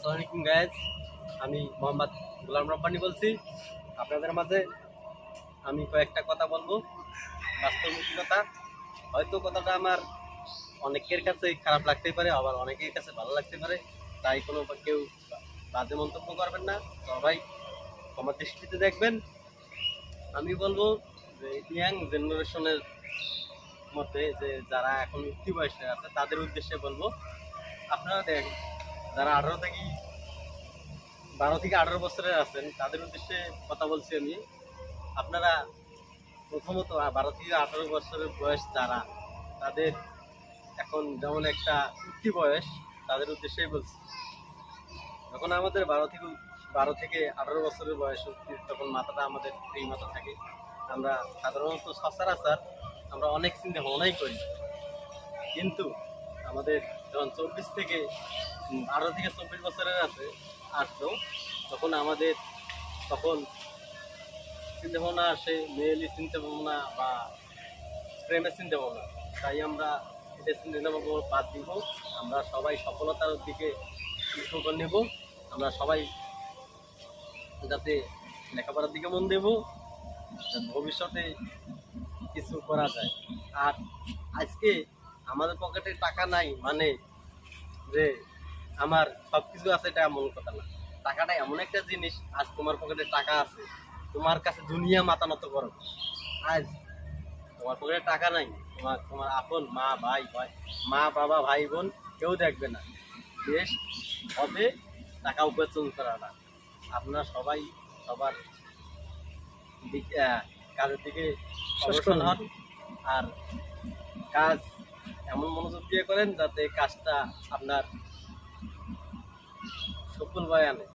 আসসালামু আলাইকুম গায়েজ আমি মোহাম্মদ গোলাম রব্বানি বলছি। আপনাদের মাঝে আমি কয়েকটা কথা বলব। বাস্তবমুখী কথা হয়তো কথাটা আমার অনেকের কাছে খারাপ লাগতেই পারে, আবার অনেকের কাছে ভালো লাগতে পারে। তাই কোনো কেউ বাজে মন্তব্য করবেন না। সবাই আমার দৃষ্টিতে দেখবেন। আমি বলব যে ইয়াং জেনারেশনের মধ্যে যে যারা এখন উঠতি বয়সে আছে, তাদের উদ্দেশ্যে বলব, আপনারা দেখ যারা আঠারো থেকে বারো থেকে আঠারো বছরের আছেন, তাদের উদ্দেশ্যে কথা বলছি আমি। আপনারা প্রথমত বারো থেকে আঠারো বছরের বয়স যারা, তাদের এখন যেমন একটা উঠতি বয়স, তাদের উদ্দেশ্যেই বলছি। যখন আমাদের বারো থেকে বারো থেকে আঠারো বছরের বয়স অবধি তখন মাথাটা আমাদের এই মাথা থাকে। আমরা সাধারণত সচরাচর আমরা অনেক চিন্তা ভাবনাই করি। কিন্তু আমাদের যখন চব্বিশ থেকে আঠারো থেকে চব্বিশ বছরের আছে আসতো তখন আমাদের তখন চিন্তা ভাবনা আসে মেয়েলি চিন্তা ভাবনা বা প্রেমের চিন্তা ভাবনা তাই আমরা এটা চিন্তা ভাবনা বাদ দিব। আমরা সবাই সফলতার দিকে লক্ষ্য নেব। আমরা সবাই যাতে লেখাপড়ার দিকে মন দেব ভবিষ্যতে কিছু করা যায়। আর আজকে আমাদের পকেটে টাকা নাই মানে যে আমার সব কিছু আছে এটা এমন কথা না। টাকাটা এমন একটা জিনিস আজ তোমার পকেটে টাকা আছে তোমার কাছে দুনিয়া মাথা নত করো। আজ তোমার পকেটে টাকা নাই তোমার তোমার আপন মা ভাই ভাই মা বাবা ভাই বোন কেউ দেখবে না। দেশ হবে টাকা উপার্জন করা না। আপনারা সবাই সবার কাজের দিকে অগ্রসর হন। আর কাজ এমন মনোযোগ দিয়ে করেন যাতে কাজটা আপনার সফল হয় আনে।